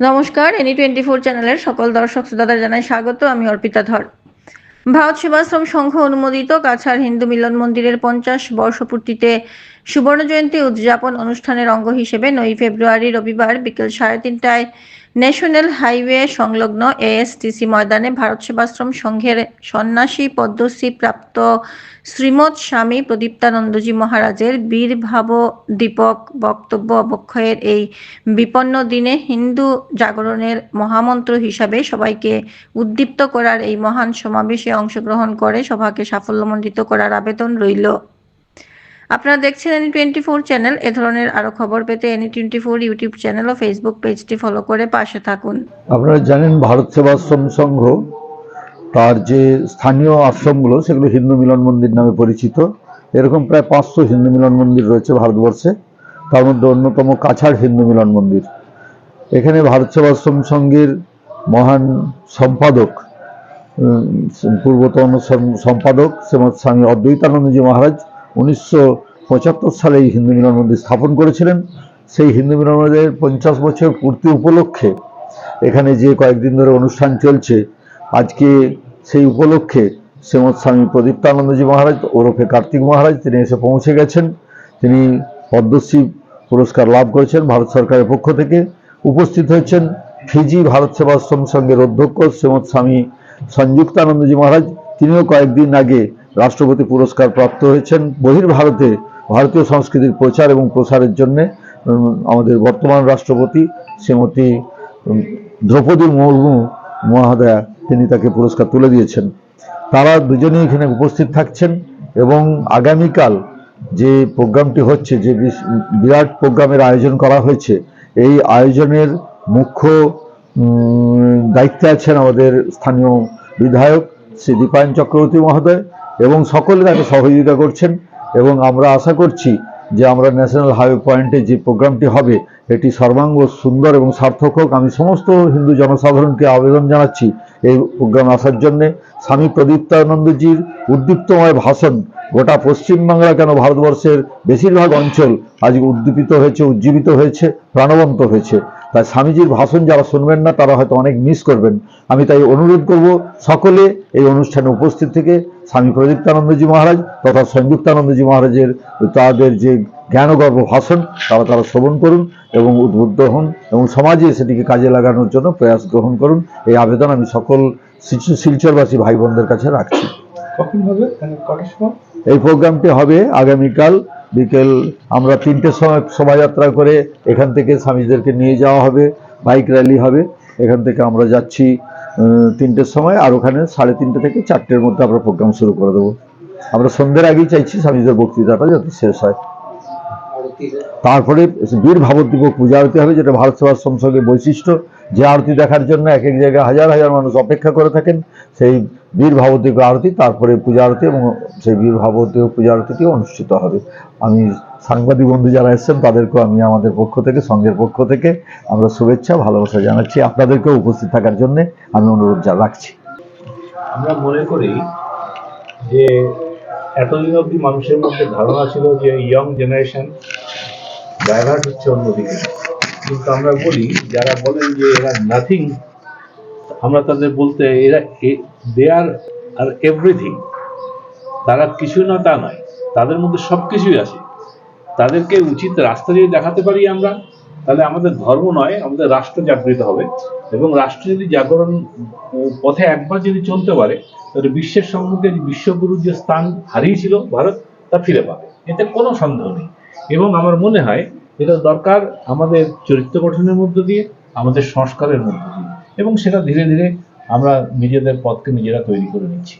নমস্কার any twenty four চ্যানেলের সকল দর্শক শ্রোতাদের জানাই স্বাগত, আমি অর্পিতা ধর। ভারত সেবাশ্রম সংঘ অনুমোদিত কাছাড় হিন্দু মিলন মন্দিরের পঞ্চাশ বর্ষপূর্তিতে সুবর্ণ জয়ন্তী উদযাপন অনুষ্ঠানের অঙ্গ হিসেবে নয় ফেব্রুয়ারি রবিবার বিকেল সাড়ে তিনটায় ন্যাশনাল হাইওয়ে সংলগ্ন এএসটিসি ময়দানে ভারত সেবাশ্রম সংঘের সন্ন্যাসী পদ্মশ্রী প্রাপ্ত শ্রীমৎ স্বামী প্রদীপ্তানন্দজি মহারাজের বীরভাব দীপক বক্তব্য অবক্ষয়ের এই বিপন্ন দিনে হিন্দু জাগরণের মহামন্ত্র হিসাবে সবাইকে উদ্দীপ্ত করার এই মহান সমাবেশে অংশগ্রহণ করে সভাকে সাফল্যমণ্ডিত করার আবেদন রইল। আপনারা দেখছেন এনি টোয়েন্টি ফোর চ্যানেল, এ ধরনের আরও খবর পেতে any twenty four YouTube channel ও ফেসবুক পেজটি ফলো করে পাশে থাকুন। আপনারা জানেন ভারত সেবাশ্রম সংঘ, তার যে স্থানীয় আশ্রমগুলো, সেগুলো হিন্দু মিলন মন্দির নামে পরিচিত। এরকম প্রায় পাঁচশো হিন্দু মিলন মন্দির রয়েছে ভারতবর্ষে। তার মধ্যে অন্যতম কাছাড় হিন্দু মিলন মন্দির। এখানে ভারত সেবাশ্রম সংঘের মহান সম্পাদক পূর্বতন সম্পাদক শ্রীমৎ স্বামী অদ্বৈতানন্দজি মহারাজ উনিশশো পঁচাত্তর সালে এই হিন্দু মিলন মন্দির স্থাপন করেছিলেন। সেই হিন্দু মিলন মন্দিরের পঞ্চাশ বছর পূর্তি উপলক্ষে এখানে যে কয়েকদিন ধরে অনুষ্ঠান চলছে, আজকে সেই উপলক্ষে শ্রীমৎ স্বামী প্রদীপ্তানন্দজি মহারাজ ওরফে কার্তিক মহারাজ তিনি এসে পৌঁছে গেছেন। তিনি পদ্মশ্রী পুরস্কার লাভ করেছেন ভারত সরকারের পক্ষ থেকে। উপস্থিত হয়েছেন ফিজি ভারত সেবাশ্রম সংঘের অধ্যক্ষ শ্রীমৎ স্বামী সংযুক্তানন্দজি মহারাজ। তিনিও কয়েকদিন আগে রাষ্ট্রপতি পুরস্কার প্রাপ্ত হয়েছেন। বহির্ভারতে ভারতীয় সংস্কৃতির প্রচার এবং প্রসারের জন্য আমাদের বর্তমান রাষ্ট্রপতি শ্রীমতী দ্রৌপদী মুর্মু মহাদয়া, তিনি তাকে পুরস্কার তুলে দিয়েছেন। তারা দুজনেই এখানে উপস্থিত থাকছেন এবং আগামীকাল যে প্রোগ্রামটি হচ্ছে, যে বিরাট প্রোগ্রামের আয়োজন করা হয়েছে, এই আয়োজনের মুখ্য দায়িত্বে আছেন আমাদের স্থানীয় বিধায়ক শ্রী দীপায়ন চক্রবর্তী মহোদয় এবং সকলে তাকে সহযোগিতা করছেন এবং আমরা আশা করছি যে আমরা ন্যাশনাল হাইওয়ে পয়েন্টে যে প্রোগ্রামটি হবে, এটি সর্বাঙ্গ সুন্দর এবং সার্থক হোক। আমি সমস্ত হিন্দু জনসাধারণকে আবেদন জানাচ্ছি এই প্রোগ্রামে আসার জন্যে। স্বামী প্রদীপ্তানন্দজির উদ্দীপ্তময় ভাষণ গোটা পশ্চিমবাংলা কেন ভারতবর্ষের বেশিরভাগ অঞ্চল আজকে উদ্দীপিত হয়েছে, উজ্জীবিত হয়েছে, প্রাণবন্ত হয়েছে। তাই স্বামীজির ভাষণ যারা শুনবেন না তারা হয়তো অনেক মিস করবেন। আমি তাই অনুরোধ করব সকলে এই অনুষ্ঠানে উপস্থিত থেকে স্বামী প্রদীপ্তানন্দজি মহারাজ তথা সংযুক্তানন্দজি মহারাজের তাদের যে জ্ঞানগর্ভ ভাষণ তারা তারা শ্রবণ করুন এবং উদ্বুদ্ধ হন এবং সমাজে সেটিকে কাজে লাগানোর জন্য প্রয়াস গ্রহণ করুন। এই আবেদন আমি সকল শিল- শিলচরবাসী ভাই বোনদের কাছে রাখছি। কখন হবে? মানে এই প্রোগ্রামটি হবে আগামীকাল বিকেল আমরা তিনটের সময় শোভাযাত্রা করে এখান থেকে স্বামীদেরকে নিয়ে যাওয়া হবে, বাইক র্যালি হবে। এখান থেকে আমরা যাচ্ছি তিনটের সময় আর ওখানে সাড়ে তিনটে থেকে চারটের মধ্যে আমরা প্রোগ্রাম শুরু করে দেবো। আমরা সন্ধ্যের আগেই চাইছি স্বামীদের বক্তৃতাটা যাতে শেষ হয়। তারপরে বীর ভাবদ্বীপ পূজা আরতি হবে, যেটা ভারত সেবা সংসদের বৈশিষ্ট্য। যে আরতি দেখার জন্য এক এক জায়গায় হাজার হাজার মানুষ অপেক্ষা করে থাকেন, সেই বীর ভাবদ্বীপ আরতি, তারপরে পূজা আরতি এবং সেই বীর ভাবদ্বীপ পূজা আরতিটি অনুষ্ঠিত হবে। আমি সাংবাদিক বন্ধু যারা এসেছেন, তাদেরকেও আমি আমাদের পক্ষ থেকে সংঘের পক্ষ থেকে আমরা শুভেচ্ছা, ভালোবাসা জানাচ্ছি। আপনাদেরকেও উপস্থিত থাকার জন্য আমি অনুরোধ রাখছি। আমরা মনে করি যে এতদিন অবধি মানুষের মধ্যে ধারণা ছিল যে ইয়ং জেনারেশন ডাইভার্ট হচ্ছে অন্যদিকে। কিন্তু আমরা বলি, যারা বলেন যে এরা নাথিং আমরা তাদের বলতে, এরা দে আর আর এভরিথিং তারা কিছু না তা নয়। তাদের মধ্যে সব কিছুই আছে। তাদেরকে উচিত রাস্তা যদি দেখাতে পারি আমরা। তাহলে আমাদের ধর্ম নয়, আমাদের রাষ্ট্র জাগৃত হবে। এবং রাষ্ট্র যদি জাগরণ পথে একবার যদি চলতে পারে, তাহলে বিশ্বের সম্মুখে বিশ্বগুরুর যে স্থান হারিয়েছিল ভারত, তা ফিরে পাবে। এতে কোনো সন্দেহ নেই। এবং আমার মনে হয়, এটা দরকার আমাদের চরিত্র গঠনের মধ্য দিয়ে, আমাদের সংস্কারের মধ্য দিয়ে। এবং সেটা ধীরে ধীরে আমরা নিজেদের পথকে নিজেরা তৈরি করে নিচ্ছি।